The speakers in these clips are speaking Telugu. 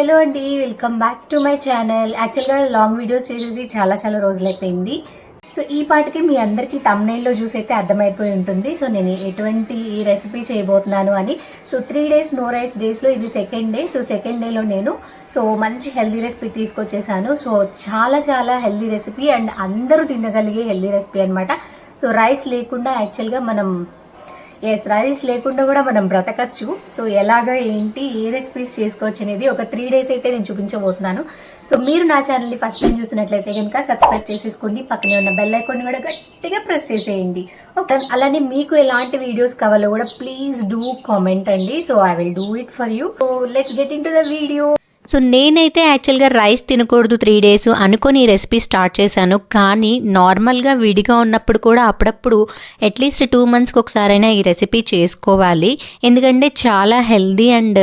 హలో అండి welcome back to my channel యాక్చువల్గా లాంగ్ వీడియోస్ చేసేసి చాలా చాలా రోజులు అయిపోయింది సో ఈ పాటికి మీ అందరికీ తమ్నైల్లో చూసి అయితే అర్థమైపోయి ఉంటుంది. సో నేను ఎటువంటి రెసిపీ చేయబోతున్నాను అని. So three days no rice డేస్లో ఇది సెకండ్ డే సో సెకండ్ డేలో నేను సో మంచి హెల్దీ రెసిపీ తీసుకొచ్చేసాను. సో చాలా చాలా హెల్దీ రెసిపీ అండ్ అందరూ తినగలిగే హెల్దీ రెసిపీ అనమాట సో రైస్ లేకుండా యాక్చువల్గా మనం ఎస్ రైస్ లేకుండా కూడా మనం బ్రతకచ్చు. సో ఎలాగ ఏంటి ఏ రెసిపీస్ చేసుకోవచ్చు అనేది ఒక త్రీ డేస్ అయితే నేను చూపించబోతున్నాను. సో మీరు నా ఛానల్ని ఫస్ట్ టైం చూస్తున్నట్లయితే కనుక సబ్స్క్రైబ్ చేసేసుకోండి. పక్కనే ఉన్న బెల్ ఐకాన్ కూడా గట్టిగా ప్రెస్ చేసేయండి. ఓకే అలానే మీకు ఎలాంటి వీడియోస్ కావాలో కూడా ప్లీజ్ డూ కామెంట్ అండి. So I will do it for you so let's get into the video so నేనైతే యాక్చువల్గా రైస్ తినకూడదు త్రీ డేస్ అనుకొని ఈ రెసిపీ స్టార్ట్ చేశాను. కానీ నార్మల్గా విడిగా ఉన్నప్పుడు కూడా అప్పుడప్పుడు అట్లీస్ట్ టూ మంత్స్కి ఒకసారైనా ఈ రెసిపీ చేసుకోవాలి. ఎందుకంటే చాలా హెల్దీ అండ్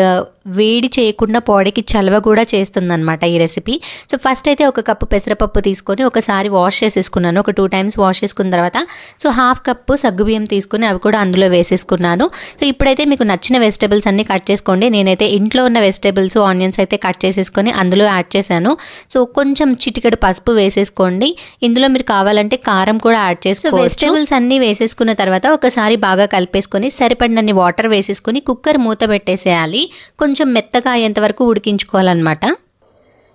వేడి చేయకుండా బాడీకి చలవ కూడా చేస్తుందన్నమాట ఈ రెసిపీ సో ఫస్ట్ అయితే ఒక కప్పు పెసరపప్పు తీసుకొని ఒకసారి వాష్ చేసేసుకున్నాను. ఒక టూ టైమ్స్ వాష్ చేసుకున్న తర్వాత సో హాఫ్ కప్పు సగ్గుబియ్యం తీసుకుని అవి కూడా అందులో వేసేసుకున్నాను. సో ఇప్పుడైతే మీకు నచ్చిన వెజిటేబుల్స్ అన్ని కట్ చేసుకోండి. నేనైతే ఇంట్లో ఉన్న వెజిటేబుల్స్ ఆనియన్స్ అయితే కట్ చేసేసుకొని అందులో యాడ్ చేశాను. సో కొంచెం చిటికెడు పసుపు వేసేసుకోండి. ఇందులో మీరు కావాలంటే కారం కూడా యాడ్ చేసుకోవచ్చు. వెజిటేబుల్స్ అన్ని వేసేసుకున్న తర్వాత ఒకసారి బాగా కలిపేసుకొని సరిపడినన్ని వాటర్ వేసేసుకొని కుక్కర్ మూత పెట్టేసేయాలి. కొంచెం కొంచెం మెత్తగా అయ్యేంత వరకు ఉడికించుకోవాలన్నమాట.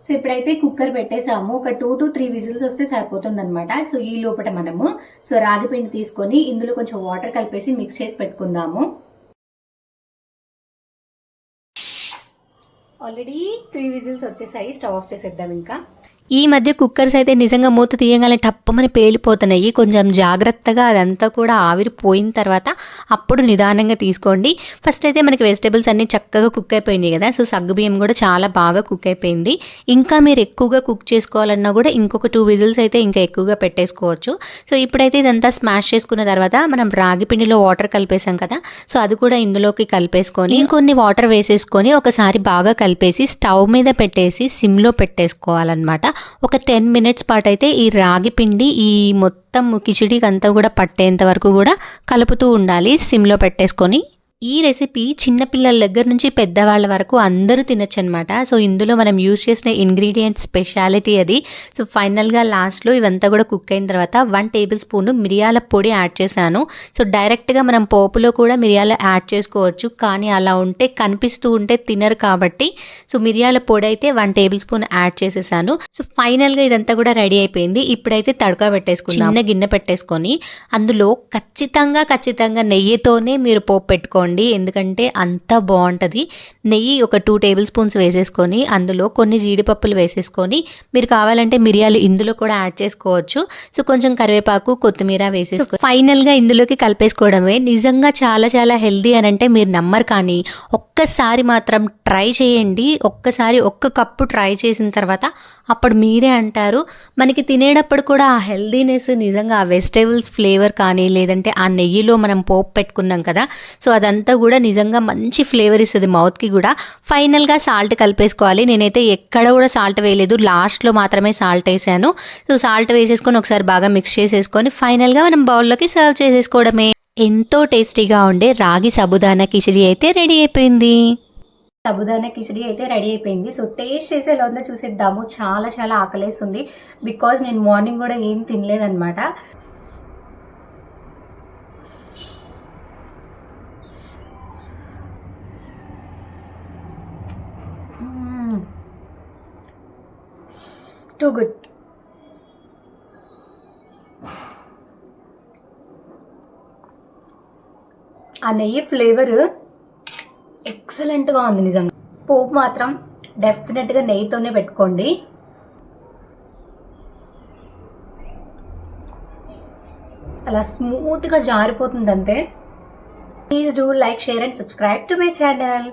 సో ఇప్పుడైతే కుక్కర్ పెట్టేసాము. ఒక టూ టు త్రీ విజిల్స్ వస్తే సరిపోతుంది అనమాట సో ఈ లోపల మనము సో రాగి పిండి తీసుకొని ఇందులో కొంచెం వాటర్ కలిపేసి మిక్స్ చేసి పెట్టుకుందాము. ఆల్రెడీ త్రీ విజిల్స్ వచ్చేసాయి. స్టవ్ ఆఫ్ చేసేద్దాం ఇంకా. ఈ మధ్య కుక్కర్స్ అయితే నిజంగా మూత తీయగానే టప్పమని పేలిపోతున్నాయి. కొంచెం జాగ్రత్తగా అదంతా కూడా ఆవిరిపోయిన తర్వాత అప్పుడు నిదానంగా తీసుకోండి. ఫస్ట్ అయితే మనకి వెజిటేబుల్స్ అన్నీ చక్కగా కుక్ అయిపోయినాయి కదా. సో సగ్గుబియ్యం కూడా చాలా బాగా కుక్ అయిపోయింది. ఇంకా మీరు ఎక్కువగా కుక్ చేసుకోవాలన్నా కూడా ఇంకొక టూ విజిల్స్ అయితే ఇంకా ఎక్కువగా పెట్టేసుకోవచ్చు. సో ఇప్పుడైతే ఇదంతా స్మాష్ చేసుకున్న తర్వాత మనం రాగి పిండిలో వాటర్ కలిపేసాం కదా. సో అది కూడా ఇందులోకి కలిపేసుకొని ఇంకొన్ని వాటర్ వేసేసుకొని ఒకసారి బాగా కలిపేసి స్టవ్ మీద పెట్టేసి సిమ్లో పెట్టేసుకోవాలన్నమాట. ఒక టెన్ మినిట్స్ పాటు అయితే ఈ రాగి పిండి ఈ మొత్తం కిచిడికి అంతా కూడా పట్టేంత వరకు కూడా కలుపుతూ ఉండాలి. సిమ్లో పెట్టేసుకొని ఈ రెసిపీ చిన్నపిల్లల దగ్గర నుంచి పెద్దవాళ్ళ వరకు అందరూ తినచ్చు అనమాట సో ఇందులో మనం యూజ్ చేసిన ఇంగ్రీడియంట్ స్పెషాలిటీ అది. సో ఫైనల్గా లాస్ట్లో ఇవంతా కూడా కుక్ అయిన తర్వాత వన్ టేబుల్ స్పూన్ మిరియాల పొడి యాడ్ చేశాను. సో డైరెక్ట్గా మనం పోపులో కూడా మిరియాలు యాడ్ చేసుకోవచ్చు. కానీ అలా ఉంటే కనిపిస్తూ ఉంటే తినరు కాబట్టి. సో మిరియాల పొడి అయితే వన్ టేబుల్ స్పూన్ యాడ్ చేసేసాను. సో ఫైనల్గా ఇదంతా కూడా రెడీ అయిపోయింది. ఇప్పుడైతే తడక పెట్టేసుకుందాం. చిన్న గిన్నె పెట్టేసుకొని అందులో ఖచ్చితంగా ఖచ్చితంగా నెయ్యితోనే మీరు పోపు పెట్టుకోండి. ఎందుకంటే అంత బాగుంటుంది. నెయ్యి ఒక టూ టేబుల్ స్పూన్స్ వేసేసుకొని అందులో కొన్ని జీడిపప్పులు వేసేసుకొని మీరు కావాలంటే మిరియాలు ఇందులో కూడా యాడ్ చేసుకోవచ్చు. సో కొంచెం కరివేపాకు కొత్తిమీర వేసేసుకో ఫైనల్గా ఇందులోకి కలిపేసుకోవడమే. నిజంగా చాలా చాలా హెల్దీ అని అంటే మీరు నమ్మరు కానీ ఒక్కసారి మాత్రం ట్రై చేయండి. ఒక్కసారి ఒక్క కప్పు ట్రై చేసిన తర్వాత అప్పుడు మీరే అంటారు. మనకి తినేటప్పుడు కూడా ఆ హెల్దీనెస్ నిజంగా ఆ వెజిటేబుల్స్ ఫ్లేవర్ కానీ లేదంటే ఆ నెయ్యిలో మనం పోపు పెట్టుకున్నాం కదా సో అదంతా కూడా నిజంగా మంచి ఫ్లేవర్ ఇస్తుంది మౌత్కి కూడా. ఫైనల్గా సాల్ట్ కలిపేసుకోవాలి. నేనైతే ఎక్కడ కూడా సాల్ట్ వేయలేదు. లాస్ట్లో మాత్రమే సాల్ట్ వేసాను. సో సాల్ట్ వేసేసుకొని ఒకసారి బాగా మిక్స్ చేసేసుకొని ఫైనల్గా మనం బౌల్లోకి సర్వ్ చేసేసుకోవడమే. ఎంతో టేస్టీగా ఉండే రాగి సబుదానా కిచిడి అయితే రెడీ అయిపోయింది. సబుదానా కిచడీ అయితే రెడీ అయిపోయింది. సో టేస్ట్ చేసి ఎలా ఉందో చూసేద్దాము. చాలా చాలా ఆకలేస్తుంది. బికాజ్ నేను మార్నింగ్ కూడా ఏం తినలేదన్నమాట. టూ గుడ్ ఆ నెయ్యి ఫ్లేవర్ ఎక్సలెంట్గా ఉంది నిజం పోపు మాత్రం డెఫినెట్గా నెయ్యితోనే పెట్టుకోండి. అలా స్మూత్గా జారిపోతుంది అంతే please do like share and subscribe to my channel